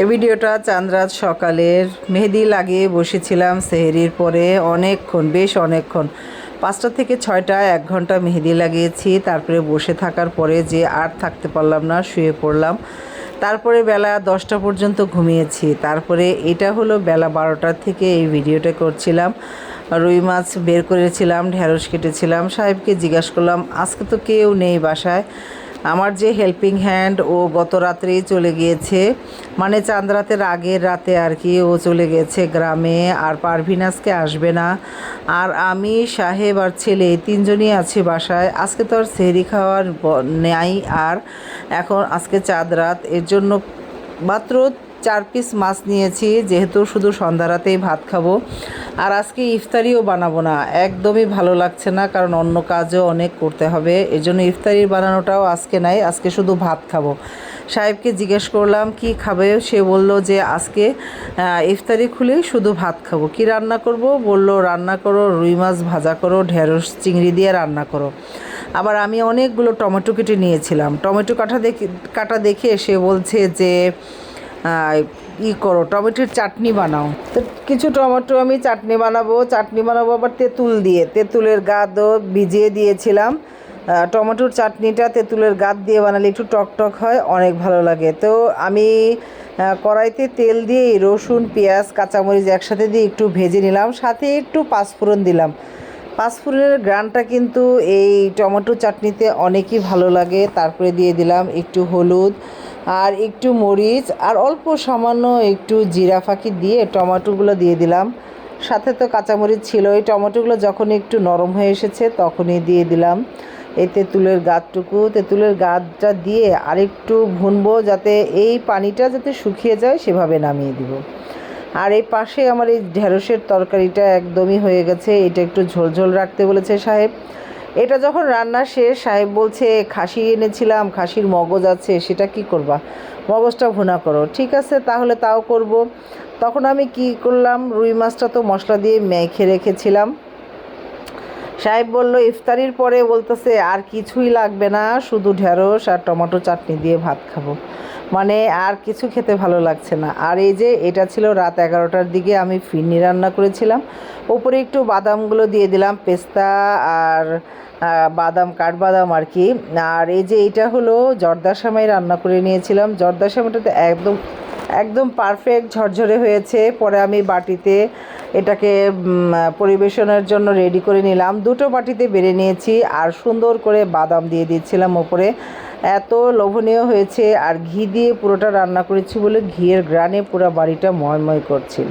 এই ভিডিওটা চাঁদরাত সকালের মেহেদি লাগিয়ে বসেছিলাম সেহেরির পরে অনেকক্ষণ, বেশ অনেকক্ষণ। পাঁচটা থেকে ছয়টা, এক ঘণ্টা মেহেদি লাগিয়েছি, তারপরে বসে থাকার পরে যে আর থাকতে পারলাম না, শুয়ে পড়লাম। তারপরে বেলা দশটা পর্যন্ত ঘুমিয়েছি। তারপরে এটা হলো বেলা বারোটার থেকে এই ভিডিওটা করছিলাম। রুই মাছ বের করেছিলাম ঢ্যাঁড়স কেটেছিলাম। সাহেবকে জিজ্ঞাসা করলাম, আজকে তো কেউ নেই বাসায়? আমার যে হেল্পিং হ্যান্ড ও গত রাত্রেই চলে গিয়েছে। মানে চাঁদ রাতের আগের রাতে আর কি ও চলে গেছে গ্রামে, আর পারভিনাসকে আসবে না। আর আমি, সাহেব আর ছেলে তিনজনই আছি বাসায়। আজকে তো আর সেহরি খাওয়ার নেই আর এখন আজকে চাঁদ রাত এর জন্য মাত্র চার পিস মাছ নিয়েছি, যেহেতু শুধু সন্ধ্যা রাতেই ভাত খাব। আর আজকে ইফতারিও বানাবো না, একদমই ভালো লাগছে না, কারণ অন্য কাজও অনেক করতে হবে। এর জন্য ইফতারি বানানোটাও আজকে নাই, আজকে শুধু ভাত খাব। সাহেবকে জিজ্ঞেস করলাম, কি খাবে? সে বলল যে, আজকে ইফতারি খুলে শুধু ভাত খাব। কি রান্না করব? বলল, রান্না করো, রুই মাছ ভাজা করো, ঢেঁড়স চিংড়ি দিয়ে রান্না করো। আবার আমি অনেকগুলো টমেটো কেটে নিয়েছিলাম। টমেটো কাটা দেখে কাটা দেখে সে বলছে যে ই করো, টমেটোর চাটনি বানাও। তো কিছু টমেটো আমি চাটনি বানাবো চাটনি বানাবো আবার তেঁতুল দিয়ে। তেঁতুলের গাদও ভিজিয়ে দিয়েছিলাম। টমেটোর চাটনিটা তেঁতুলের গাদ দিয়ে বানালে একটু টক টক হয়, অনেক ভালো লাগে। তো আমি কড়াইতে তেল দিয়ে রসুন, পেঁয়াজ, কাঁচামরিচ একসাথে দিয়ে একটু ভেজে নিলাম, সাথে একটু পাঁচফোড়ন দিলাম। পাঁচফোড়নের গ্রানটা কিন্তু এই টমেটো চাটনিতে অনেকই ভালো লাগে। তারপরে দিয়ে দিলাম একটু হলুদ আর একটু মরিচ আর অল্প সামান্য একটু জিরা ফাঁকি দিয়ে টমেটোগুলো দিয়ে দিলাম। সাথে তো কাঁচামরিচ ছিল। এই টমেটোগুলো যখন একটু নরম হয়ে এসেছে তখনই দিয়ে দিলাম। এই তেঁতুলের গাছটুকু তেঁতুলের গাছটা দিয়ে আরেকটু ভুনবো যাতে এই পানিটা যাতে শুকিয়ে যায়, সেভাবে নামিয়ে দিব। আর এই পাশে আমার এই ঢেঁড়সের তরকারিটা একদমই হয়ে গেছে। এটা একটু ঝোলঝোল রাখতে বলেছে সাহেব। এটা যখন রান্না শেষ, সাহেব বলছে, খাসি এনেছিলাম, খাসির মগজ আছে, সেটা কি করবা? মগজটা ভুনা করো। ঠিক আছে, তাহলে তাও করব। তখন আমি কি করলাম, রুই মাছটা তো মশলা দিয়ে মেখে রেখেছিলাম। সাহেব বলল, ইফতারির পরে বলতেছে, আর কিছুই লাগবে না, শুধু ঢেঁড়স আর টমেটো চাটনি দিয়ে ভাত খাব। মানে আর কিছু খেতে ভালো লাগছে না। আর এই যে এটা ছিল রাত এগারোটার দিকে আমি ফিরনি রান্না করেছিলাম। ওপরে একটু বাদামগুলো দিয়ে দিলাম, পেস্তা আর বাদাম, কাঠবাদাম আর কি। আর এই যে এটা হলো জর্দা সামাই রান্না করে নিয়েছিলাম। জর্দা সামাইটাতে একদম একদম পারফেক্ট ঝরঝরে হয়েছে। পরে আমি বাটিতে এটাকে পরিবেশনের জন্য রেডি করে নিলাম। দুটো বাটিতে বেড়ে নিয়েছি আর সুন্দর করে বাদাম দিয়ে দিয়েছিলাম ওপরে। এত লোভনীয় হয়েছে আর ঘি দিয়ে পুরোটা রান্না করেছি বলে ঘিয়ের গ্রানে পুরো বাড়িটা ময়ময় করছিল।